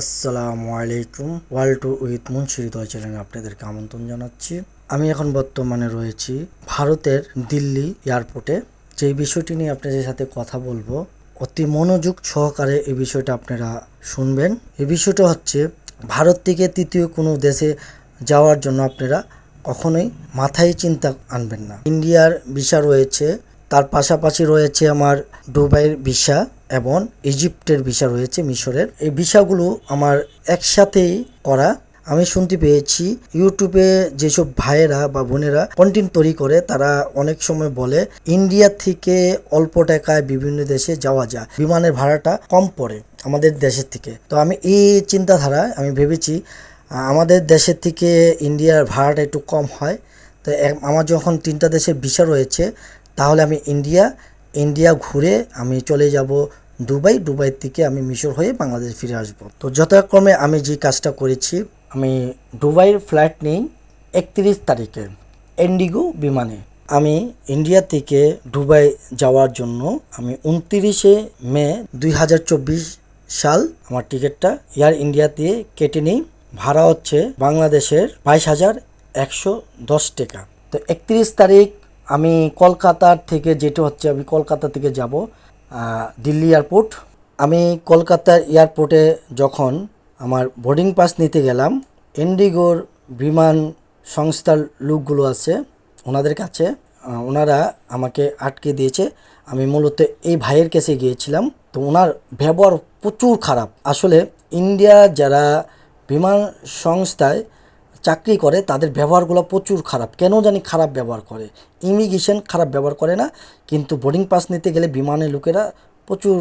আসসালামু আলাইকুম, world to with মুন্সিহৃদয় চ্যানেলে আপনাদেরকে আমন্ত্রণ জানাচ্ছি। আমি এখন বর্তমানে রয়েছি ভারতের দিল্লি এয়ারপোর্টে। যেই বিষয়টি নিয়ে আপনাদের সাথে কথা বলব, অতি মনোযোগ সহকারে এই বিষয়টা আপনারা শুনবেন। এই বিষয়টা হচ্ছে, ভারত থেকে তৃতীয় কোনো দেশে যাওয়ার জন্য আপনারা কখনোই মাথায় চিন্তা আনবেন না। ইন্ডিয়ার ভিসা রয়েছে তার পাশাপাশি রয়েছে আমার দুবাইয়ের ভিসা এবং ইজিপ্টের ভিসা রয়েছে মিশরের। এই ভিসাগুলো আমার একসাথেই করা। আমি শুনতে পেয়েছি, ইউটিউবে যেসব ভাইয়েরা বা বোনেরা কন্টেন্ট তৈরি করে, তারা অনেক সময় বলে, ইন্ডিয়া থেকে অল্প টাকায় বিভিন্ন দেশে যাওয়া যায়। বিমানের ভাড়াটা কম পড়ে আমাদের দেশের থেকে। তো আমি এই চিন্তাধারা, আমি ভেবেছি, আমাদের দেশের থেকে ইন্ডিয়ার ভাড়াটা একটু কম হয়। তো আমার যখন তিনটা দেশের ভিসা রয়েছে তাহলে আমি ইন্ডিয়া ইন্ডিয়া ঘুরে আমি চলে যাব দুবাই দুবাই থেকে আমি মিশর হয়ে বাংলাদেশ ফিরে আসব। তো যথাক্রমে আমি যে কাজটা করেছি, আমি দুবাইয়ের ফ্লাইট নিই একত্রিশ তারিখে এন্ডিগো বিমানে। আমি ইন্ডিয়া থেকে দুবাই যাওয়ার জন্য আমি উনত্রিশে মে দুই হাজার চব্বিশ সাল আমার টিকিটটা এয়ার ইন্ডিয়া দিয়ে কেটে নিই। ভাড়া হচ্ছে বাংলাদেশের বাইশ হাজার একশো দশ টাকা। তো একত্রিশ তারিখ আমি কলকাতার থেকে যেটা হচ্ছে, আমি কলকাতা থেকে যাব দিল্লি এয়ারপোর্ট। আমি কলকাতার এয়ারপোর্টে যখন আমার বোর্ডিং পাস নিতে গেলাম, ইন্ডিগোর বিমান সংস্থার লোকগুলো আছে, ওনাদের কাছে ওনারা আমাকে আটকে দিয়েছে। আমি মূলত এই ভাইয়ের কাছে গিয়েছিলাম। তো ওনার ব্যবহার প্রচুর খারাপ। আসলে ইন্ডিয়া যারা বিমান সংস্থায় চাকরি করে, তাদের ব্যবহারগুলো প্রচুর খারাপ। কেন জানি খারাপ ব্যবহার করে? ইমিগ্রেশন খারাপ ব্যবহার করে না, কিন্তু বোর্ডিং পাস নিতে গেলে বিমানের লোকেরা প্রচুর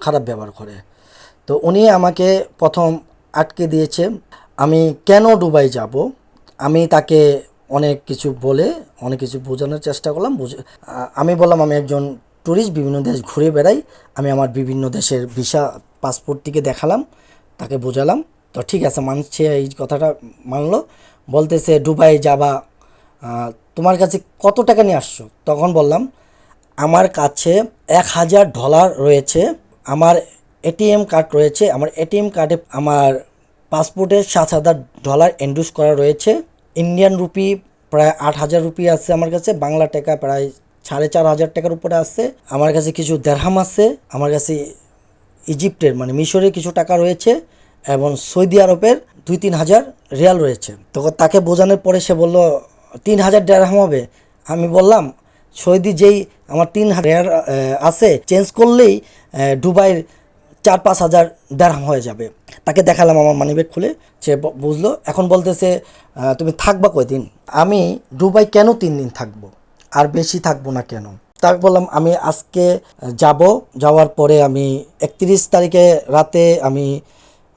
খারাপ ব্যবহার করে। তো উনি আমাকে প্রথম আটকে দিয়েছে, আমি কেন দুবাই যাব? আমি তাকে অনেক কিছু বলে, অনেক কিছু বোঝানোর চেষ্টা করলাম আমি বললাম, আমি একজন ট্যুরিস্ট বিভিন্ন দেশ ঘুরে বেড়াই, আমি আমার বিভিন্ন দেশের ভিসা পাসপোর্টটিকে দেখালাম, তাকে বোঝালাম। তো ঠিক আছে, মানছে, এই কথাটা মানলো। বলতেছে, দুবাই যাবা তোমার কাছে কত টাকা নিয়ে আসছো? তখন বললাম, আমার কাছে এক হাজার ডলার রয়েছে, আমার এটিএম কার্ড রয়েছে, আমার এটিএম কার্ডে আমার পাসপোর্টে সাত হাজার ডলার এন্ডুস করা রয়েছে, ইন্ডিয়ান রুপি প্রায় আট হাজার রুপি আছে আমার কাছে, বাংলা টাকা প্রায় সাড়ে চার হাজার টাকার উপরে আছে, আমার কাছে কিছু দেড়হাম আছে, আমার কাছে ইজিপ্টের মানে মিশরে কিছু টাকা রয়েছে এবং সৌদি আরবের দুই তিন হাজার রিয়াল রয়েছে। তখন তাকে বোঝানোর পরে সে বলল, তিন হাজার দেড়হাম হবে। আমি বললাম, সৌদি যেই আমার তিন হাজার আছে, চেঞ্জ করলেই দুবাইয়ের চার পাঁচ হাজার দেড়হাম হয়ে যাবে। তাকে দেখালাম আমার মানিব্যাগ খুলে, সে বুঝলো, এখন বলতেছে তুমি থাকবা কয়দিন? আমি দুবাই কেন তিন দিন থাকব? আর বেশি থাকব না কেন? তাকে বললাম, আমি আজকে যাব। যাওয়ার পরে আমি একত্রিশ তারিখে রাতে আমি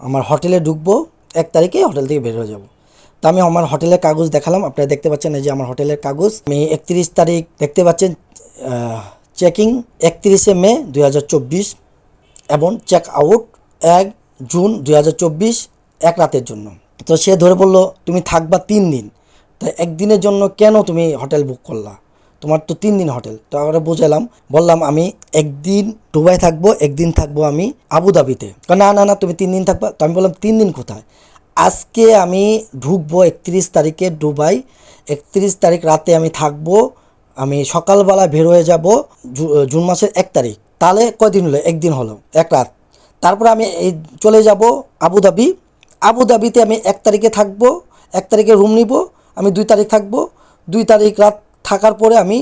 আমার হোটেলে ঢুকবো, এক তারিখে হোটেল থেকে বের হয়ে যাব। তো আমি আমার হোটেলের কাগজ দেখালাম, আপনারা দেখতে পাচ্ছেন এই যে আমার হোটেলের কাগজ। আমি একত্রিশ তারিখ দেখতে পাচ্ছেন চেকিং একত্রিশে মে দু হাজার চব্বিশ এবং চেক আউট এক জুন দুই এক রাতের জন্য। তো সে ধরে বলল, তুমি থাকবা তিন দিন। তো একদিনের জন্য কেন তুমি হোটেল বুক করলা? তোমার তো তিন দিন হোটেল। তো আমরা বুঝালাম, বললাম আমি একদিন দুবাই থাকব, একদিন থাকব আমি আবুধাবিতে। না না না, তুমি তিন দিন থাকবা। তো আমি বললাম, তিন দিন কোথায়? আজকে আমি ঢুকবো একত্রিশ তারিখে দুবাই। একত্রিশ তারিখ রাতে আমি থাকব, আমি সকালবেলা বের হয়ে যাব জুন মাসের এক তারিখ। তাহলে কয়দিন হলো? একদিন হলো, এক রাত। তারপরে আমি এই চলে যাব আবুধাবি। আবুধাবিতে আমি এক তারিখে থাকব, এক তারিখে রুম নিব, আমি দুই তারিখ থাকব। দুই তারিখ রাত থাকার পরে আমি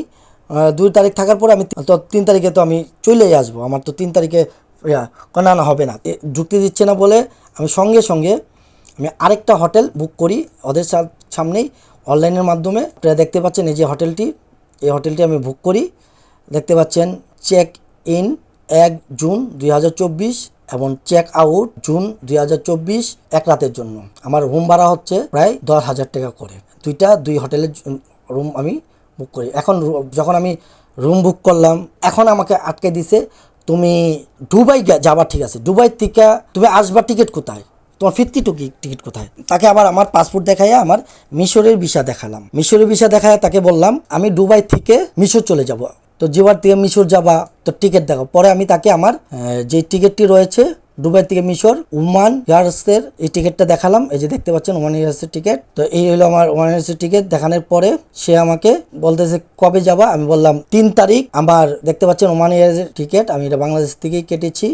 দুই তারিখ থাকার পরে আমি তো তিন তারিখে তো আমি চলেই আসব। আমার তো তিন তারিখে না না হবে না। যুক্তি দিচ্ছে না বলে আমি সঙ্গে সঙ্গে আমি আরেকটা হোটেল বুক করি। ওদের সামনেই অনলাইনের মাধ্যমে। আপনারা দেখতে পাচ্ছেন এই যে হোটেলটি, এই হোটেলটি আমি বুক করি। দেখতে পাচ্ছেন চেক ইন এক জুন দুই হাজার চব্বিশ এবং চেক আউট জুন দুই এক রাতের জন্য। আমার রুম ভাড়া হচ্ছে প্রায় দশ হাজার টাকা করে। দুইটা, দুই হোটেলের রুম আমি বুক করি। এখন যখন আমি রুম বুক করলাম, এখন আমাকে আটকে দিছে, তুমি দুবাই গে- যাবা ঠিক আছে। দুবাই থেকে তুমি আসবার টিকিট কোথায়? তোমার ফিরতি টুকি টিকিট কোথায়? তাকে আবার আমার পাসপোর্ট দেখাইয়া আমার মিশরের ভিসা দেখালাম। মিশরের ভিসা দেখায় তাকে বললাম, আমি দুবাই থেকে মিশর চলে যাব। তো যেবার থেকে মিশর যাবা, তো টিকিট দেখো পরে আমি তাকে আমার যে টিকিটটি রয়েছে দুবাই থেকে মিশর, ওমান ইয়ার্সের এই টিকিটটা দেখালাম। এই যে দেখতে পাচ্ছেন ওমান ইয়ার্সের টিকিট। তো এই হলো আমার ওমান ইয়ার্সের টিকিট। দেখানোর পরে সে আমাকে বলতেছে, কবে যাবা? আমি বললাম, তিন তারিখ। আমার দেখতে পাচ্ছেন ওমান ইয়ার্সের টিকিট। আমি এটা বাংলাদেশ থেকেই কেটেছি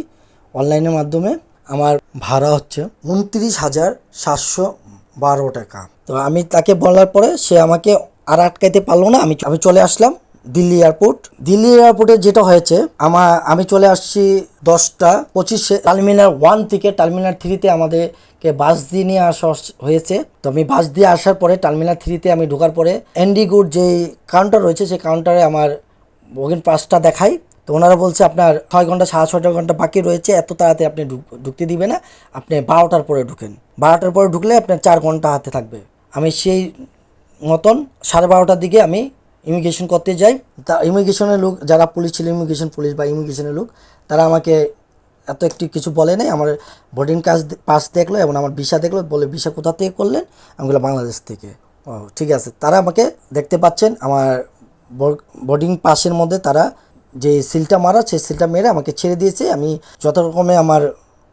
অনলাইনের মাধ্যমে। আমার ভাড়া হচ্ছে উনত্রিশ হাজার সাতশো বারো টাকা। তো আমি তাকে বলার পরে সে আমাকে আর আটকাইতে পারল না। আমি আমি চলে আসলাম। দিল্লি এয়ারপোর্ট। দিল্লি এয়ারপোর্টে যেটা হয়েছে আমার আমি চলে আসছি দশটা পঁচিশে। টার্মিনাল ওয়ান থেকে টার্মিনাল থ্রিতে আমাদেরকে বাস দিয়ে নিয়ে আসা হয়েছে। তো আমি বাস দিয়ে আসার পরে টার্মিনাল থ্রিতে আমি ঢোকার পরে এন্ডিগুর যে কাউন্টার রয়েছে সেই কাউন্টারে আমার বগিন পাসটা দেখাই। তো ওনারা বলছে, আপনার ছয় ঘণ্টা সাড়ে ছয়টা ঘণ্টা বাকি রয়েছে, এত তাড়াতাড়ি আপনি ঢুক- ঢুকতে দিবে না। আপনি বারোটার পরে ঢুকেন। বারোটার পরে ঢুকলে আপনার চার ঘণ্টা হাতে থাকবে। আমি সেই মতন সাড়ে বারোটার দিকে আমি ইমিগ্রেশন করতে যাই, তা ইমিগ্রেশনের লোক, যারা পুলিশ ছিল, ইমিগ্রেশন পুলিশ বা ইমিগ্রেশনের লোক, তারা আমাকে এত একটি কিছু বলে নাই। আমার বোর্ডিং কাজ পাস দেখল এবং আমার ভিসা দেখল, বলে ভিসা কোথা থেকে করলেন? আমি বাংলাদেশ থেকে। ও, ঠিক আছে। তারা আমাকে দেখতে পাচ্ছেন, আমার বোর্ডিং পাসের মধ্যে তারা যে সিলটা মারা, সেই সিলটা মেরে আমাকে ছেড়ে দিয়েছে। আমি যত রকমে আমার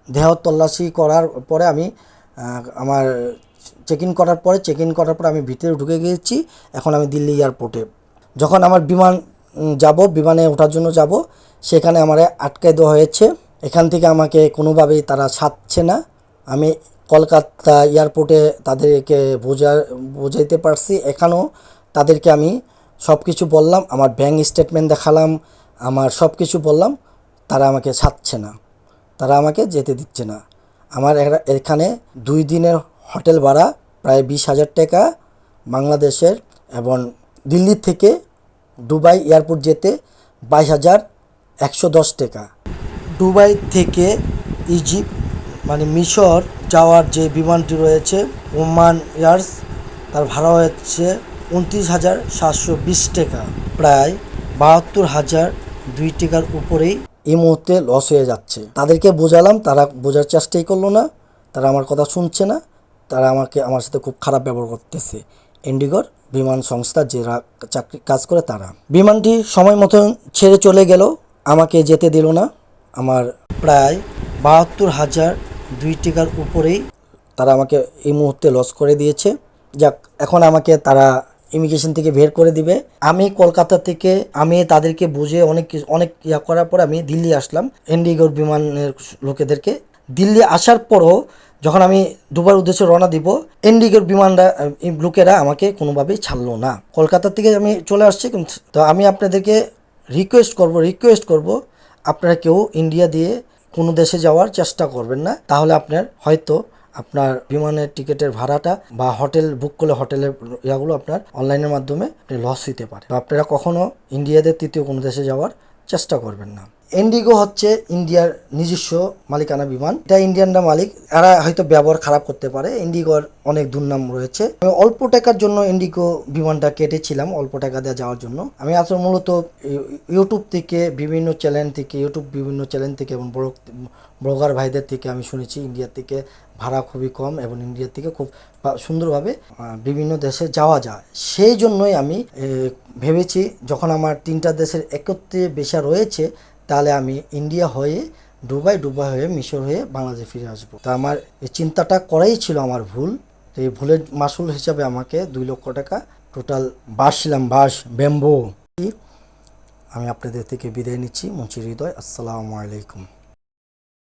দেহ তল্লাশি করার পরে আমি আমার চেক ইন করার পরে চেক ইন করার পরে আমি ভিতরে ঢুকে গিয়েছি। এখন আমি দিল্লি এয়ারপোর্টে যখন আমার বিমান যাব, বিমানে ওঠার জন্য যাব, সেখানে আমার আটকায় দেওয়া হয়েছে। এখান থেকে আমাকে কোনোভাবেই তারা ছাড়ছে না। আমি কলকাতা এয়ারপোর্টে তাদেরকে বোঝা, বোঝাইতে পারছি। এখানেও তাদেরকে আমি সব কিছু বললাম, আমার ব্যাঙ্ক স্টেটমেন্ট দেখালাম, আমার সব কিছু বললাম, তারা আমাকে ছাড়ছে না। তারা আমাকে যেতে দিচ্ছে না। আমার এখানে দুই দিনের হোটেল ভাড়া প্রায় বিশ হাজার টাকা বাংলাদেশের এবং দিল্লি থেকে দুবাই এয়ারপোর্ট যেতে বাইশ হাজার একশো দশ টাকা। দুবাই থেকে ইজিপ্ট মানে মিশর যাওয়ার যে বিমানটি রয়েছে, ওমান এয়ার্স, তার ভাড়া হচ্ছে উনত্রিশ হাজার সাতশো বিশ টাকা। প্রায় বাহাত্তর হাজার দুই টাকার উপরেই এই মুহূর্তে লস হয়ে যাচ্ছে। তাদেরকে বোঝালাম, তারা বোঝার চেষ্টাই করল না, তারা আমার কথা শুনছে না, তারা আমাকে, আমার সাথে খুব খারাপ ব্যবহার করতেছে। ইন্ডিগোর বিমান সংস্থা যারা চাকরি কাজ করে তারা। বিমানটি সময় মতন ছেড়ে চলে গেল, আমাকে যেতে দিল না। আমার প্রায় বাহাত্তর হাজার দুই টাকার উপরেই তারা আমাকে এই মুহূর্তে লস করে দিয়েছে। যাক, এখন আমাকে তারা ইমিগ্রেশন থেকে বের করে দিবে। আমি কলকাতা থেকে, আমি তাদেরকে বুঝে অনেক অনেক ইয়া করার পর আমি দিল্লি আসলাম। ইন্ডিগোর বিমানের লোকেদেরকে দিল্লি আসার পরও যখন আমি দুবার উদ্দেশ্যে রওনা দিব ইন্ডিগোর বিমানরা লোকেরা আমাকে কোনোভাবেই ছাড়লো না। কলকাতা থেকে আমি চলে আসছি, কিন্তু তো আমি আপনাদেরকে রিকোয়েস্ট করব রিকোয়েস্ট করব, আপনারা কেউ ইন্ডিয়া দিয়ে কোনো দেশে যাওয়ার চেষ্টা করবেন না। তাহলে আপনার হয়তো আপনার বিমানের টিকিটের ভাড়াটা বা হোটেল বুক করলে হোটেলের ইয়াগুলো আপনার অনলাইনের মাধ্যমে লস হতে পারে। আপনারা কখনো ইন্ডিয়াতে তৃতীয় কোনো দেশে যাওয়ার চেষ্টা করবেন না। ইন্ডিগো হচ্ছে ইন্ডিয়ার নিজস্ব মালিকানা বিমান। এটা ইন্ডিয়ানরা মালিক, এরা হয়তো ব্যবহার খারাপ করতে পারে। ইন্ডিগোর অনেক দুর্নাম রয়েছে। আমি অল্প টাকার জন্য ইন্ডিগো বিমানটা কেটেছিলাম, অল্প টাকা দিয়ে যাওয়ার জন্য। আমি আসলে মূলত ইউ- ইউটিউব থেকে বিভিন্ন চ্যানেল থেকে, ইউটিউব বিভিন্ন চ্যানেল থেকে এবং ব্লগার ভাইদের থেকে আমি শুনেছি ইন্ডিয়া থেকে ভাড়া খুবই কম এবং ইন্ডিয়া থেকে খুব সুন্দরভাবে বিভিন্ন দেশে যাওয়া যায়। সেই জন্যই আমি ভেবেছি যখন আমার তিনটা দেশের একত্রে বেশা রয়েছে তাহলে আমি ইন্ডিয়া হয়ে, দুবাই ডুবাই হয়ে, মিশর হয়ে বাংলাদেশে ফিরে আসব। তা আমার এই চিন্তাটা করাই ছিল আমার ভুল। তো এই ভুলের মাসুল হিসাবে আমাকে দুই লক্ষ টাকা টোটাল বাস ছিলাম বাস ব্যাম্বো। আমি আপনাদের থেকে বিদায় নিচ্ছি। মুন্সি হৃদয়, আসসালামু আলাইকুম।